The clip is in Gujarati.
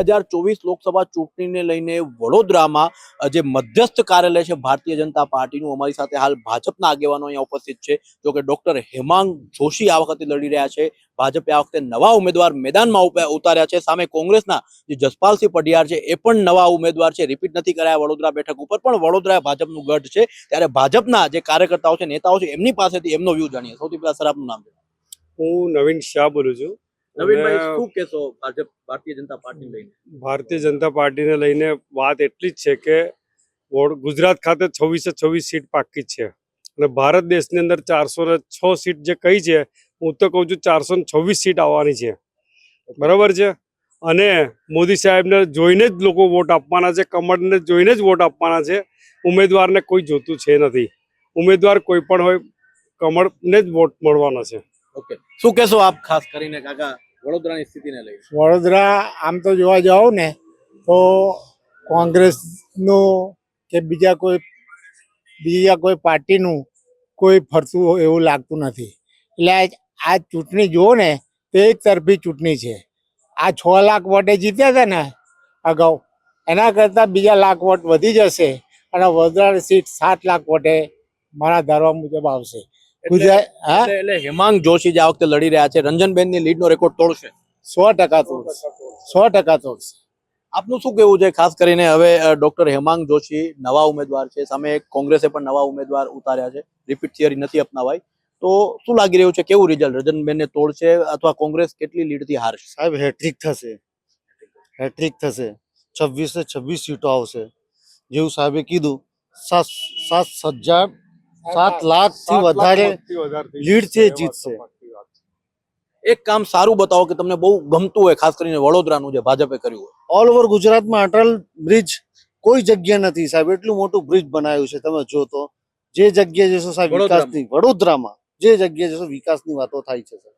હજાર ચોવીસ લોકસભા ચૂંટણીને લઈને વડોદરામાં જે મધ્યસ્થ કાર્યાલય છે ભારતીય જનતા પાર્ટીનું, અમારી સાથે હાલ ભાજપના આગેવાનો અહીંયા ઉપસ્થિત છે. જો ડોક્ટર હેમાંગ જોશી આ વખતે લડી રહ્યા છે. ભાજપે આ વખતે નવા ઉમેદવાર મેદાનમાં ઉતાર્યા છે. સામે કોંગ્રેસના જે જસપાલસિંહ પઢિયાર છે, એ પણ નવા ઉમેદવાર છે. રિપીટ નથી કરાયા વડોદરા બેઠક ઉપર, પણ વડોદરા ભાજપનું ગઢ છે. ત્યારે ભાજપના જે કાર્યકર્તાઓ છે, નેતાઓ છે, એમની પાસેથી એમનો વ્યૂ જાણીએ. સૌથી પહેલા સર, આપનું નામ હું નવીન શાહ બોલું છું. નવીનભાઈ શું કહેશો ભાજપ ભારતીય જનતા પાર્ટી લઈને? ભારતીય જનતા પાર્ટીને લઈને વાત એટલી જ છે કે ગુજરાત ખાતે છવ્વીસે છવ્વીસ સીટ પાકી છે. અને ભારત દેશની અંદર ચારસો ને છ સીટ જે કહી છે હું તો કહું છું ચારસો છવ્વીસ સીટ આવવાની છે. બરાબર છે? અને મોદી સાહેબને જોઈને જ લોકો વોટ આપવાના છે કમળને જોઈને જ વોટ આપવાના છે. ઉમેદવારને કોઈ જોતું છે નથી. ઉમેદવાર કોઈ પણ હોય કમળને જ વોટ મળવાના છે. ઓકે શું કહેશો આપ ખાસ કરીને કાકા? વડોદરાની સ્થિતિને લઈ વડોદરા આમ તો જોવા જાઓ ને, તો કોંગ્રેસનું કે બીજા કોઈ બીજા કોઈ પાર્ટીનું કોઈ ફરતું એવું લાગતું નથી. એટલે આ- ચૂંટણી જુઓ ને, તો એક તરફી ચૂંટણી છે. આ છ લાખ વોટે જીત્યા હતા ને અગાઉ, એના કરતાં બીજા લાખ વોટ વધી જશે અને વડોદરા સીટ સાત લાખ વોટે મારા ધારવા મુજબ આવશે. ગુજરાત હા? એટલે હેમાંગ જોશી જે આ વખતે લડી રહ્યા છે રંજનબેનની લીડનો રેકોર્ડ તોડશે. સો ટકા તોડશે. સો ટકા તોડશે. આપનું શું કેવું છે? ખાસ કરીને હવે ડોક્ટર હેમાંગ જોશી નવા ઉમેદવાર છે સામે કોંગ્રેસે પણ નવા ઉમેદવાર ઉતાર્યા છે. રિપીટ થિયરી નથી અપનાવાઈ તો શું લાગી રહ્યું છે? કેવું રિઝલ્ટ રંજનબેનને તોડશે અથવા કોંગ્રેસ કેટલી લીડથી હારશે? સાહેબ હેટ્રિક થશે. હેટ્રિક થશે. છવ્વીસે છવ્વીસ સીટો આવશે. જેવું સાહેબે કીધું સાત સાત હજાર સાત લાખથી વધારે લીડ છે જીતશે. એક કામ સારું બતાવો કે તમને બહુ ગમતું હોય ખાસ કરીને વડોદરાનું જે ભાજપે કર્યું હોય. ઓલ ઓવર ગુજરાતમાં અટલ બ્રિજ કોઈ જગ્યા નથી સાહેબ. એટલું મોટું બ્રિજ બનાવ્યું છે તમે જો તો. જે જગ્યા જશો સાહેબ વડોદરામાં. વિકાસની વડોદરામાં જે જગ્યા જશો વિકાસની વાતો થાય છે સાહેબ.